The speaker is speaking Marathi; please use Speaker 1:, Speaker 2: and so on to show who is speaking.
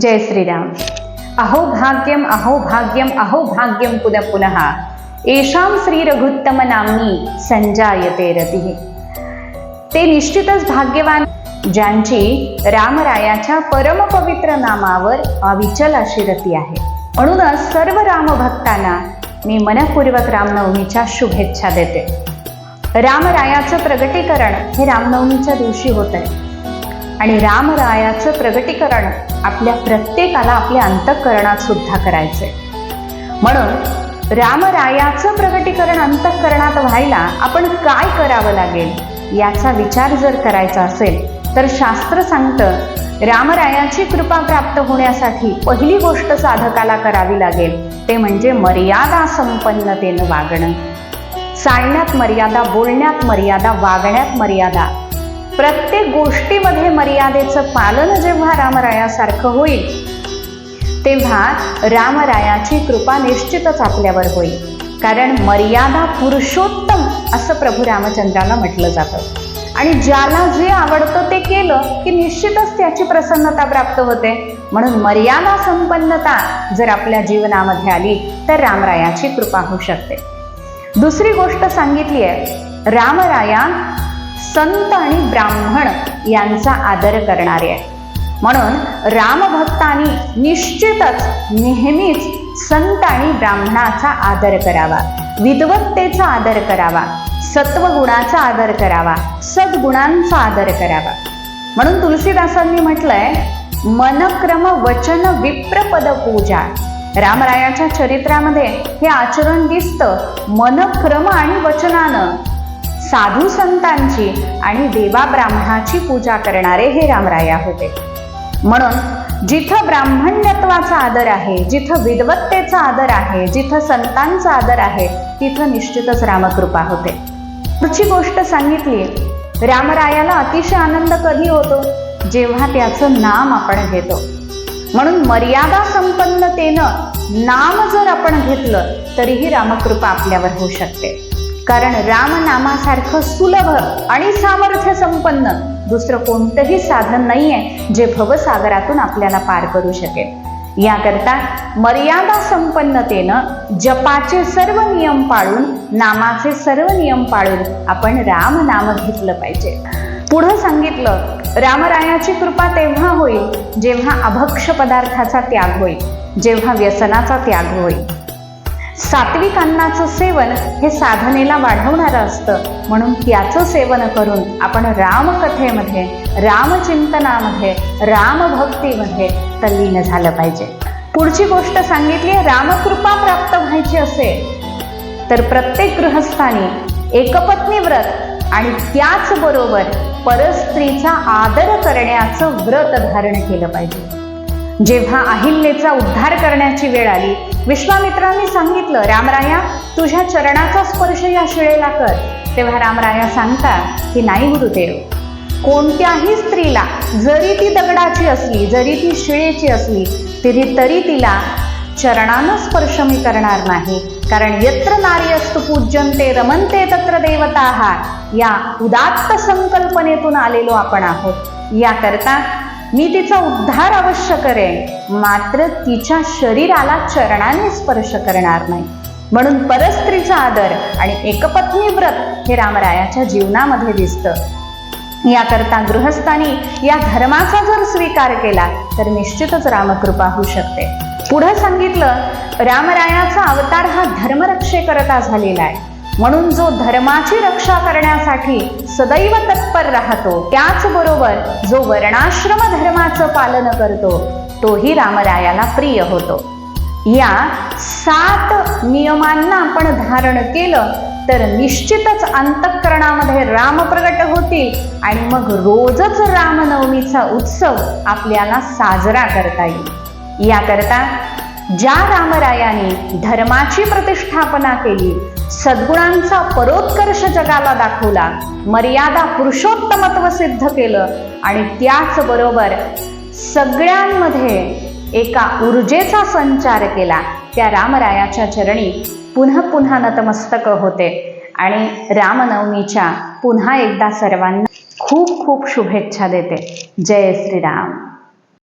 Speaker 1: जय श्रीराम। अहो भाग्यम अहो भाग्यम अहो भाग्यम पुनः पुनः। येषां श्री रघुत्तम नामनी संजायते रती। ते निश्चितच भाग्यवान। ज्यांची रामरायाच्या परमपवित्र नामावर अविचल अशी रती आहे। म्हणूनच सर्व रामभक्तांना मी मनपूर्वक रामनवमीच्या शुभेच्छा देते। रामरायाचं प्रगटीकरण हे रामनवमीच्या दिवशी होत आहे आणि रामरायाचं प्रगटीकरण आपल्या प्रत्येकाला आपल्या अंतःकरणात सुद्धा करायचंय. म्हणून रामरायाचं प्रगटीकरण अंतःकरणात व्हायला आपण काय करावं लागेल याचा विचार जर करायचा असेल तर शास्त्र सांगतं रामरायाची कृपा प्राप्त होण्यासाठी पहिली गोष्ट साधकाला करावी लागेल ते म्हणजे मर्यादा संपन्नतेनं वागणं. चालण्यात मर्यादा बोलण्यात मर्यादा वागण्यात मर्यादा प्रत्येक गोष्टीमध्ये मर्यादेचं पालन जेव्हा रामरायासारखं होईल तेव्हा रामरायाची कृपा निश्चितच आपल्यावर होईल. कारण मर्यादा पुरुषोत्तम असं प्रभू रामचंद्राला म्हटलं जातं. आणि ज्याला जे आवडतं ते केलं की निश्चितच त्याची प्रसन्नता प्राप्त होते. म्हणून मर्यादा संपन्नता जर आपल्या जीवनामध्ये आली तर रामरायाची कृपा होऊ शकते. दुसरी गोष्ट सांगितली आहे रामराया संत आणि ब्राह्मण यांचा आदर करणारे आहे म्हणून रामभक्तांनी निश्चितच नेहमीच संत आणि ब्राह्मणाचा आदर करावा विद्वत्तेचा आदर करावा सत्वगुणाचा आदर करावा सद्गुणांचा आदर करावा. म्हणून तुलसीदासांनी म्हटलंय मनक्रम वचन विप्रपद पूजा. रामरायाच्या चरित्रामध्ये हे आचरण दिसतं मनक्रम आणि वचनानं. साधू संतांची आणि देवा ब्राह्मणाची पूजा करणारे हे रामराया होते. म्हणून जिथं ब्राह्मण्यत्वाचा आदर आहे जिथं विद्वत्तेचा आदर आहे जिथं संतांचा आदर आहे तिथं निश्चितच रामकृपा होते. पुढची गोष्ट सांगितली रामरायाला अतिशय आनंद कधी होतो? जेव्हा त्याचं नाम आपण घेतो. म्हणून मर्यादा संपन्नतेनं नाम जर आपण घेतलं तरीही रामकृपा आपल्यावर होऊ शकते. कारण रामनामासारखं सुलभ आणि सामर्थ्य संपन्न दुसरं कोणतंही साधन नाहीये जे भवसागरातून आपल्याला पार करू शकेल. याकरता मर्यादा संपन्नतेनं जपाचे सर्व नियम पाळून नामाचे सर्व नियम पाळून आपण राम नाम घेतलं पाहिजे. पुढं सांगितलं रामरायाची कृपा तेव्हा होईल जेव्हा अभक्ष पदार्थाचा त्याग होईल जेव्हा व्यसनाचा त्याग होईल. सात्विक अन्नाचं सेवन हे साधनेला वाढवणारं असतं. म्हणून त्याचं सेवन करून आपण रामकथेमध्ये रामचिंतनामध्ये रामभक्तीमध्ये तल्लीन झालं पाहिजे. पुढची गोष्ट सांगितली रामकृपा प्राप्त व्हायची असेल तर प्रत्येक गृहस्थानी एकपत्नी व्रत आणि त्याचबरोबर परस्त्रीचा आदर करण्याचं व्रत धारण केलं पाहिजे. जेव्हा अहिल्येचा उद्धार करण्याची वेळ आली विश्वामित्रांनी सांगितलं रामराया तुझ्या चरणाचा स्पर्श या शिळेला कर. तेव्हा रामराया सांगतात की नाही गुरुदेव कोणत्याही स्त्रीला जरी ती दगडाची असली जरी ती शिळेची असली तरी तरी तिला चरणानं स्पर्श मी करणार नाही. कारण यत्र नारी असतो पूज्यंते रमंते तत्र देवता. या उदात्त संकल्पनेतून आलेलो आपण आहोत. याकरता मी तिचा उद्धार अवश्य करेन. मात्र तिच्या शरीराला चरणाने स्पर्श करणार नाही. म्हणून परस्त्रीचा आदर आणि एकपत्नी व्रत हे रामरायाच्या जीवनामध्ये दिसतं. याकरता गृहस्थानी या धर्माचा जर स्वीकार केला तर निश्चितच रामकृपा होऊ शकते. पुढं सांगितलं रामरायाचा अवतार हा धर्मरक्षे करता झालेला आहे. म्हणून जो धर्माची रक्षा करण्यासाठी सदैव तत्पर राहतो त्याचबरोबर जो वर्णाश्रम धर्माचं पालन करतो तोही रामरायाला प्रिय होतो. या सात नियमांना आपण धारण केलं तर निश्चितच अंतःकरणामध्ये राम प्रगट होतील आणि मग रोजच रामनवमीचा उत्सव आपल्याला साजरा करता येईल. याकरता ज्या रामरायाने धर्माची प्रतिष्ठापना केली सद्गुणांचा परोत्कर्ष जगाला दाखवला. मर्यादा पुरुषोत्तमत्व सिद्ध केलं आणि त्याचबरोबर सगळ्यांमध्ये एका ऊर्जेचा संचार केला. त्या रामरायाच्या चरणी पुन्हा पुन्हा नतमस्तक होते आणि रामनवमीच्या पुन्हा एकदा सर्वांना खूप खूप शुभेच्छा देते. जय श्रीराम.